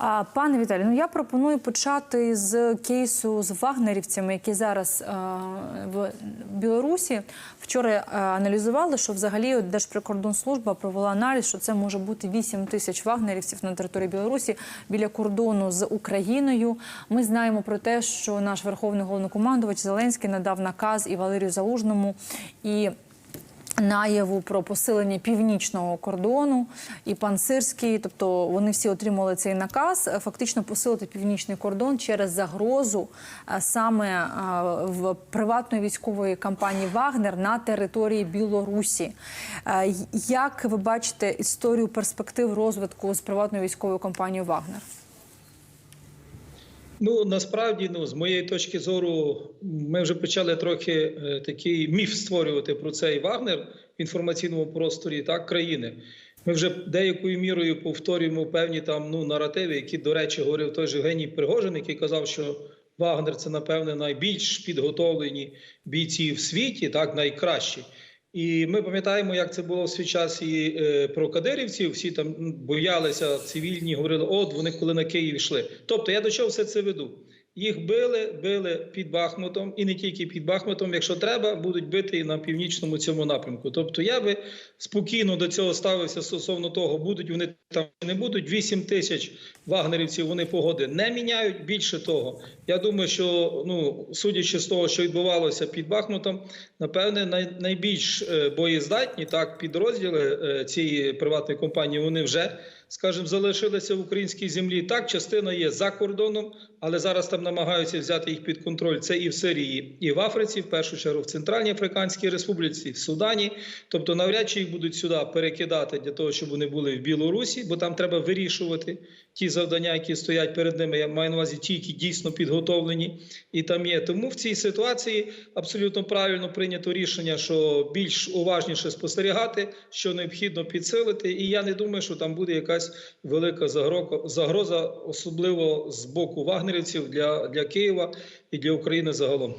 А, Пане Віталій, ну я пропоную почати з кейсу з вагнерівцями, які зараз е, в Білорусі. Вчора е, аналізували, що взагалі Держприкордонслужба провела аналіз, що це може бути 8 тисяч вагнерівців на території Білорусі біля кордону з Україною. Ми знаємо про те, що наш верховний головнокомандувач Зеленський надав наказ і Валерію Залужному і. Наяву про посилення північного кордону і пан Сирський, тобто вони всі отримали цей наказ, е, фактично посилити північний кордон через загрозу е, саме е, в приватної військової компанії Вагнер на території Білорусі. Як ви бачите історію перспектив розвитку з приватною військовою компанією Вагнер? Ну насправді, ну з моєї точки зору, ми вже почали трохи е, такий міф створювати про цей Вагнер в інформаційному просторі так країни. Ми вже деякою мірою повторюємо певні там ну наративи, які, до речі, говорив той же Геній Пригожин, який казав, що Вагнер це напевне найбільш підготовлені бійці в світі, так найкращі. І ми пам'ятаємо, як це було в свій час і е, про кадирівців. Всі там боялися цивільні, говорили, от вони коли на Київ йшли. Тобто я до чого все це веду? Їх били, били під Бахмутом, і не тільки під Бахмутом. Якщо треба, будуть бити і на північному цьому напрямку. Тобто я би спокійно до цього ставився стосовно того, будуть вони там чи не будуть. 8 тисяч вагнерівців вони погоди не міняють. Більше того, я думаю, що ну судячи з того, що відбувалося під Бахмутом, напевне, найбільш е, боєздатні так підрозділи е, цієї приватної компанії. Вони вже скажімо, залишилися в українській землі. Так, частина є за кордоном, але зараз там намагаються взяти їх під контроль. Це і в Сирії, і в Африці, в першу чергу в Центральній Африканській Республіці, в Судані. Тобто, навряд чи їх будуть сюди перекидати для того, щоб вони були в Білорусі, бо там треба вирішувати ті завдання, які стоять перед ними. Я маю на увазі ті, які дійсно підготовлені, і там є. Тому в цій ситуації абсолютно правильно прийнято рішення, що більш уважніше спостерігати, що необхідно підсилити. І я не думаю, що там буде якась велика загроза, особливо з боку вагнерівців для, для Києва і для України загалом.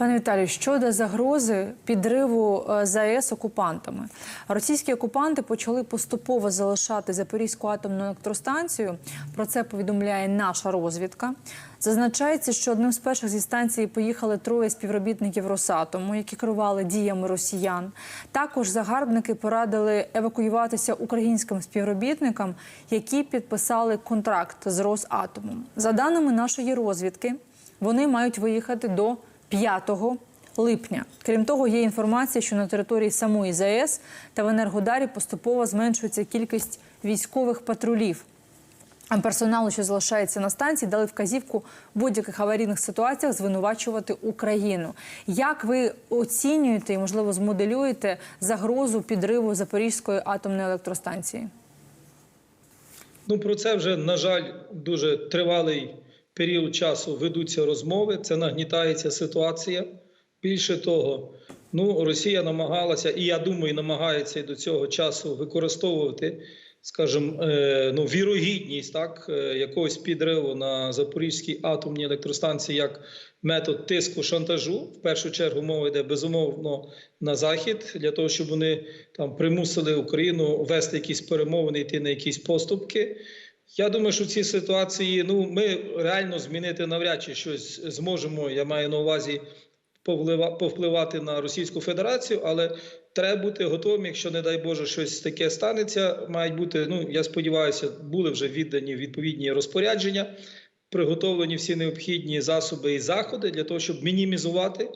Пане Віталію, щодо загрози підриву е, ЗАЕС окупантами, російські окупанти почали поступово залишати Запорізьку атомну електростанцію. Про це повідомляє наша розвідка. Зазначається, що одним з перших зі станції поїхали троє співробітників Росатому, які керували діями росіян. Також загарбники порадили евакуюватися українським співробітникам, які підписали контракт з Росатомом. За даними нашої розвідки, вони мають виїхати до 5 липня. Крім того, є інформація, що на території самої ЗАЕС та в Енергодарі поступово зменшується кількість військових патрулів. А персоналу, що залишається на станції, дали вказівку в будь-яких аварійних ситуаціях звинувачувати Україну. Як ви оцінюєте і, можливо, змоделюєте загрозу підриву Запорізької атомної електростанції? Ну про це вже на жаль дуже тривалий період часу ведуться розмови. Це нагнітається ситуація. Більше того, ну Росія намагалася, і я думаю, намагається до цього часу використовувати, скажімо, е, ну вірогідність так е, якогось підриву на Запорізькій атомній електростанції як метод тиску шантажу. В першу чергу мова йде безумовно на захід для того, щоб вони там примусили Україну вести якісь перемовини, йти на якісь поступки. Я думаю, що в цій ситуації ну ми реально змінити навряд чи щось зможемо. Я маю на увазі повпливати на Російську Федерацію, але треба бути готовим, якщо не дай Боже щось таке станеться. Мають бути. Ну я сподіваюся, були вже віддані відповідні розпорядження. Приготовлені всі необхідні засоби і заходи для того, щоб мінімізувати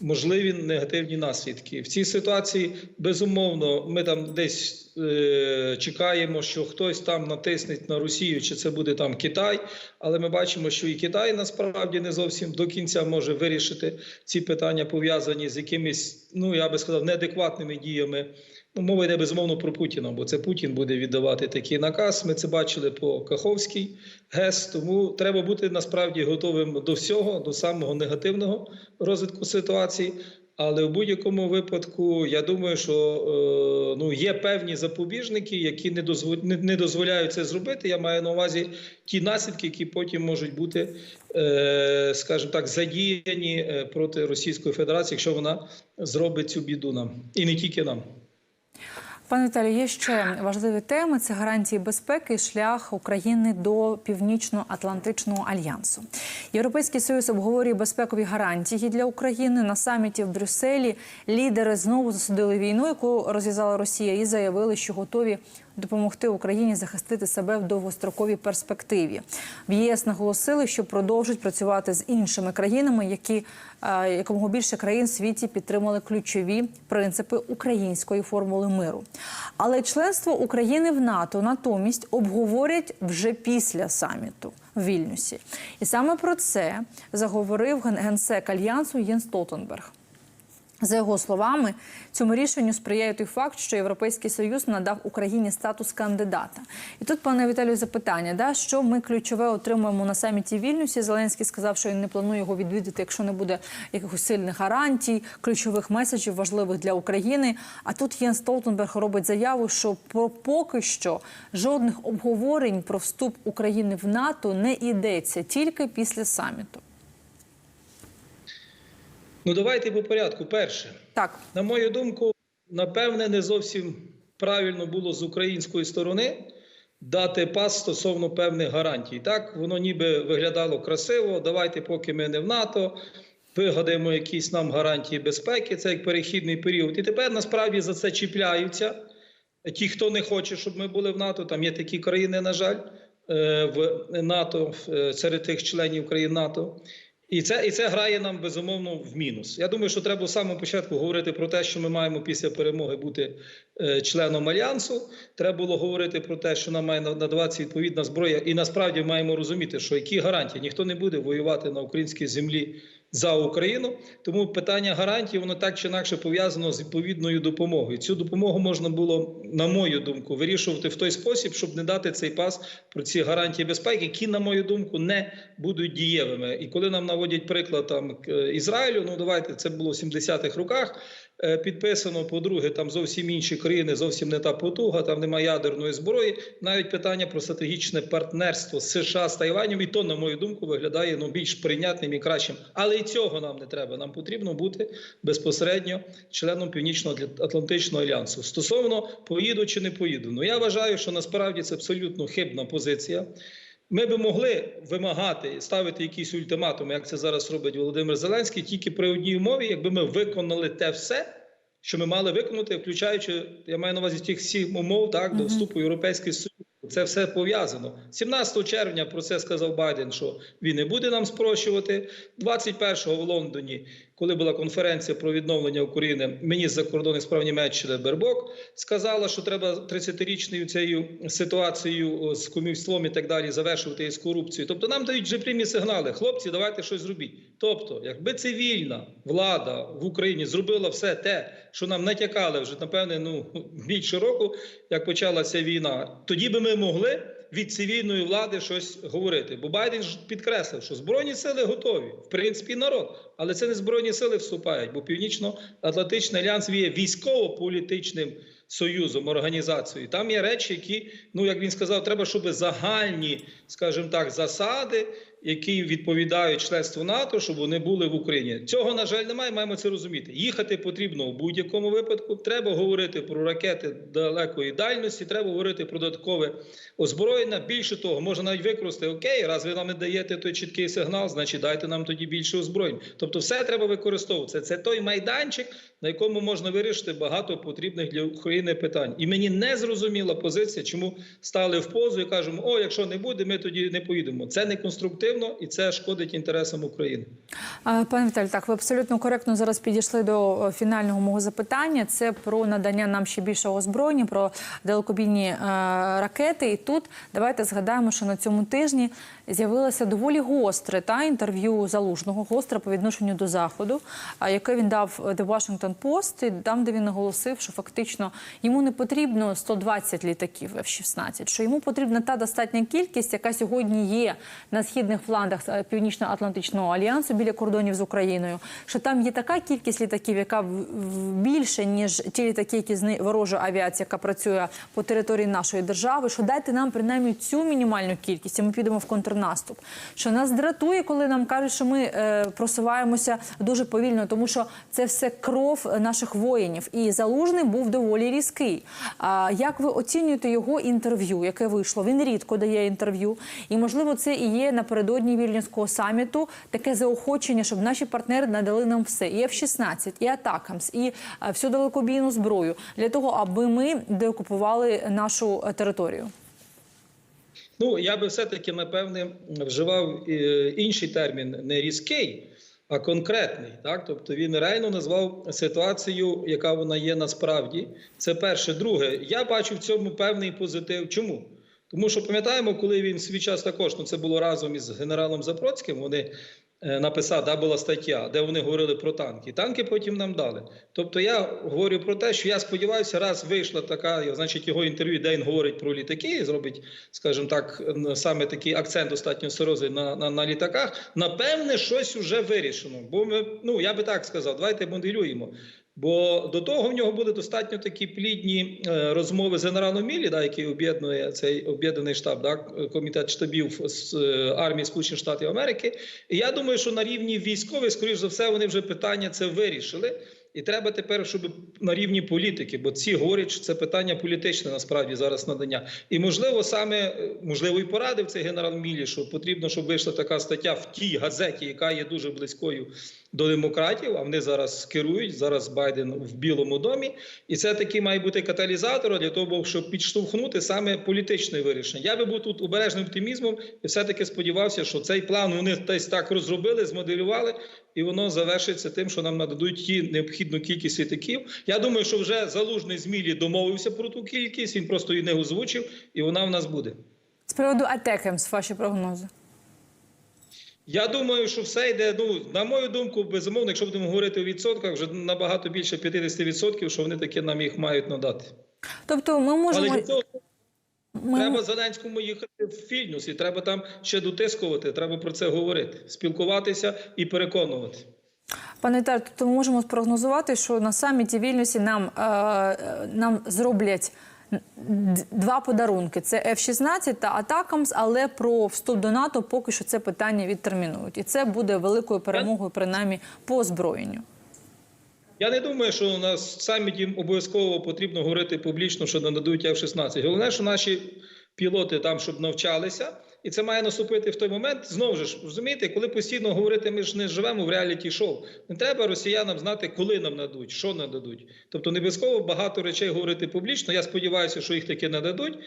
можливі негативні наслідки в цій ситуації. Безумовно, ми там десь е, чекаємо, що хтось там натисне на Росію, чи це буде там Китай. Але ми бачимо, що і Китай насправді не зовсім до кінця може вирішити ці питання, пов'язані з якимись, ну я би сказав, неадекватними діями. Ну, мова йде безумовно про Путіна, бо це Путін буде віддавати такий наказ. Ми це бачили по Каховській ГЕС. Тому треба бути насправді готовим до всього, до самого негативного розвитку ситуації. Але в будь-якому випадку я думаю, що е, ну є певні запобіжники, які не дозволяють, не, не дозволяють це зробити. Я маю на увазі ті наслідки, які потім можуть бути, е, скажімо так, задіяні е, проти Російської Федерації, якщо вона зробить цю біду нам, і не тільки нам. Пане Віталію, є ще важливі теми: це гарантії безпеки, і шлях України до Північно-Атлантичного альянсу. Європейський союз обговорює безпекові гарантії для України на саміті в Брюсселі. Лідери знову засудили війну, яку розв'язала Росія, і заявили, що готові допомогти Україні захистити себе в довгостроковій перспективі. В ЄС наголосили, що продовжать працювати з іншими країнами, які е, якомога більше країн в світі підтримали ключові принципи української формули миру. Але членство України в НАТО натомість обговорять вже після саміту в Вільнюсі. І саме про це заговорив ген- генсек альянсу Єн Столтенберг. За його словами, цьому рішенню сприяє той факт, що Європейський Союз надав Україні статус кандидата. І тут, пане Віталію, запитання: да, що ми ключове отримуємо на саміті Вільнюсі? Зеленський сказав, що він не планує його відвідати, якщо не буде якихось сильних гарантій, ключових меседжів важливих для України. А тут Єн Столтенберг робить заяву, що про поки що жодних обговорень про вступ України в НАТО не йдеться тільки після саміту. Ну давайте по порядку. Перше, Так, на мою думку, напевне, не зовсім правильно було з української сторони дати пас стосовно певних гарантій. Так, воно ніби виглядало красиво. Давайте, поки ми не в НАТО, вигадаємо якісь нам гарантії безпеки. Це як перехідний період. І тепер насправді за це чіпляються. Ті, хто не хоче, щоб ми були в НАТО, там є такі країни, на жаль, е, в НАТО е, серед тих членів країн НАТО. І це, і це грає нам безумовно в мінус. Я думаю, що треба з самому початку говорити про те, що ми маємо після перемоги бути е, членом альянсу. Треба було говорити про те, що нам має надаватися відповідна зброя. І насправді маємо розуміти, що які гарантії ніхто не буде воювати на українській землі за Україну. Тому питання гарантії воно так чи інакше пов'язано з відповідною допомогою. Цю допомогу можна було, на мою думку, вирішувати в той спосіб, щоб не дати цей пас про ці гарантії безпеки, які, на мою думку, не будуть дієвими. І коли нам наводять приклад там Ізраїлю, ну давайте це було в 70-х роках. Е, Підписано, по-друге, там зовсім інші країни, зовсім не та потуга, там немає ядерної зброї. Навіть питання про стратегічне партнерство США з Тайванем, і то, на мою думку, виглядає ну, більш прийнятним і кращим. Але і цього нам не треба. Нам потрібно бути безпосередньо членом Північно-Атлантичного альянсу. Стосовно поїду чи не поїду, ну я вважаю, що насправді це абсолютно хибна позиція. Ми би могли вимагати ставити якісь ультиматуми, як це зараз робить Володимир Зеленський, тільки при одній умові, якби ми виконали те все, що ми мали виконати, включаючи, я маю на увазі тих сім умов так до вступу в Європейський Союз. Це все пов'язано. 17 червня про це сказав Байден, що він не буде нам спрощувати. 21-го в Лондоні, коли була конференція про відновлення України, міністр закордонних справ Німеччини Бербок сказала, що треба 30-річною цією ситуацією з кумівством і так далі завершувати із корупцією. Тобто нам дають вже прямі сигнали. Хлопці, давайте щось зробіть. Тобто, якби цивільна влада в Україні зробила все те, що нам натякали вже напевне, ну більше року, як почалася війна, тоді би ми могли від цивільної влади щось говорити. Бо Байден ж підкреслив, що збройні сили готові, в принципі, народ, але це не збройні сили вступають, бо Північно-Атлантичний альянс є військово-політичним союзом, організацією. Там є речі, які, ну як він сказав, треба, щоб загальні, скажімо так, засади. Які відповідають членству НАТО, щоб вони були в Україні. Цього на жаль немає. Маємо це розуміти. Їхати потрібно у будь-якому випадку. Треба говорити про ракети далекої дальності. Треба говорити про додаткове озброєння. Більше того, можна навіть використати окей, раз ви нам не даєте той чіткий сигнал, значить дайте нам тоді більше озброєнь. Тобто, все треба використовувати. Це, той майданчик, на якому можна вирішити багато потрібних для України питань. І мені не зрозуміла позиція, чому стали в позу і кажемо: о, якщо не буде, ми тоді не поїдемо. Це не конструктивно і це шкодить інтересам України. Пане Віталій, так ви абсолютно коректно зараз підійшли до фінального мого запитання. Це про надання нам ще більшого озброєння, про далекобійні е, ракети. І тут давайте згадаємо, що на цьому тижні з'явилося доволі гостре та інтерв'ю залужного, гостре по відношенню до заходу, яке він дав The Washington Post, там, де він наголосив, що фактично йому не потрібно 120 літаків F-16, що йому потрібна та достатня кількість, яка сьогодні є на східних флангах е, Північно-Атлантичного альянсу біля кордонів з Україною, що там є така кількість літаків, яка більше ніж ті літаки, які з ворожої авіації, яка працює по території нашої держави. Що дайте нам принаймні цю мінімальну кількість, і ми підемо в контрнаступ. Що нас дратує, коли нам кажуть, що ми е, просуваємося дуже повільно, тому що це все кров наших воїнів. І залужний був доволі різкий. А як ви оцінюєте його інтерв'ю, яке вийшло? Він рідко дає інтерв'ю, і можливо, це і є напередодні вільнюського саміту таке заохочення, щоб наші партнери надали нам все: і F-16, і Атакамс, і е, всю далекобійну зброю для того, аби ми деокупували нашу е, територію. Ну, я би все-таки, напевне, вживав е, інший термін, не різкий, а конкретний. Так? Тобто він реально назвав ситуацію, яка вона є насправді. Це перше. Друге, я бачу в цьому певний позитив. Чому? Тому що пам'ятаємо, коли він свій час також, ну це було разом із генералом Запроцьким, вони е, написали, да, була стаття, де вони говорили про танки. Танки потім нам дали. Тобто я говорю про те, що я сподіваюся, раз вийшла така, значить, його інтерв'ю, де він говорить про літаки, зробить, скажімо так, саме такий акцент достатньо серйозний на, на, на літаках. Напевне, щось вже вирішено. Бо ми, ну я би так сказав, давайте моделюємо. Бо до того в нього були достатньо такі плідні е, розмови з генералом Мілі, да, який об'єднує цей об'єднаний штаб, да, комітет штабів з е, армії Сполучених Штатів Америки. І я думаю, що на рівні військових, скоріш за все, вони вже питання це вирішили. І треба тепер, щоб на рівні політики, бо ці що це питання політичне насправді зараз надання. І можливо, саме можливо, і порадив цей генерал Мілі, що потрібно, щоб вийшла така стаття в тій газеті, яка є дуже близькою до демократів. А вони зараз керують. Зараз Байден в Білому домі, і це таки має бути каталізатор для того, щоб підштовхнути саме політичне вирішення. Я би був тут обережним оптимізмом і все таки сподівався, що цей план вони десь так розробили, змоделювали, і воно завершиться тим, що нам нададуть ті необхідну кількість літаків. Я думаю, що вже залужний змілі домовився про ту кількість. Він просто її не озвучив, і вона в нас буде. З приводу Атекемс, ваші прогнози. Я думаю, що все йде. Ну на мою думку, безумовно, якщо будемо говорити у відсотках, вже набагато більше 50%, що вони таки нам їх мають надати. Тобто, ми можемо цього ми... треба Зеленському їхати в Фільнюс, і треба там ще дотискувати. Треба про це говорити, спілкуватися і переконувати. Пане Віталію, тобто ми можемо спрогнозувати, що на саміті Вільнюсі нам, е, нам зроблять два подарунки: це F-16 та Атакамс, але про вступ до НАТО поки що це питання відтермінують. І це буде великою перемогою, принаймні, по озброєнню. Я не думаю, що в саміті обов'язково потрібно говорити публічно, що нададуть F-16. Головне, що наші пілоти там, щоб навчалися, і це має наступити в той момент. Знову ж розумієте, коли постійно говорити, ми ж не живемо в реаліті шоу. Не треба росіянам знати, коли нам нададуть, що нададуть. Тобто, не обов'язково багато речей говорити публічно. Я сподіваюся, що їх таки нададуть.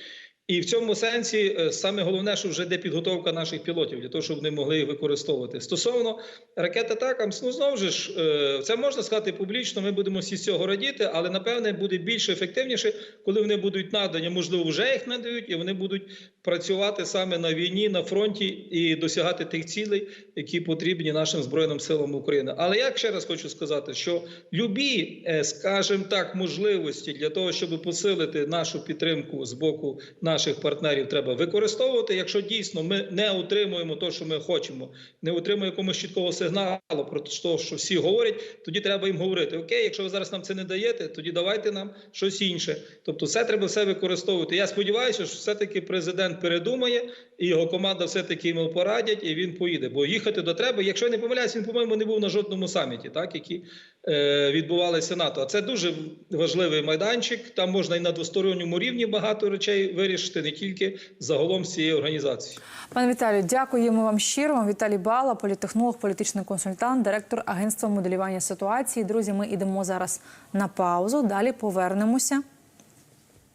І в цьому сенсі е, саме головне, що вже йде підготовка наших пілотів для того, щоб вони могли їх використовувати. Стосовно ракет Атакамс, ну знову ж е, це можна сказати публічно. Ми будемо всі з цього радіти, але напевне буде більш ефективніше, коли вони будуть надані. Можливо, вже їх надають, і вони будуть працювати саме на війні, на фронті і досягати тих цілей, які потрібні нашим збройним силам України. Але я ще раз хочу сказати, що любі, е, скажімо так, можливості для того, щоб посилити нашу підтримку з боку наших партнерів, треба використовувати. Якщо дійсно ми не отримуємо те, що ми хочемо, не отримуємо якомусь чіткого сигналу про те, що всі говорять, тоді треба їм говорити: Окей, якщо ви зараз нам це не даєте, тоді давайте нам щось інше. Тобто, все треба все використовувати. Я сподіваюся, що все таки президент передумає, і його команда все таки йому порадять, і він поїде. Бо їхати до треба. Якщо я не помиляюсь, він по-моєму не був на жодному саміті, так які е, відбувалися НАТО. А це дуже важливий майданчик. Там можна і на двосторонньому рівні багато речей вирішити, не тільки загалом з цієї організації. Пане Віталію, дякуємо вам щиро. Віталій Бала, політехнолог, політичний консультант, директор агентства моделювання ситуації. Друзі, ми йдемо зараз на паузу. Далі повернемося.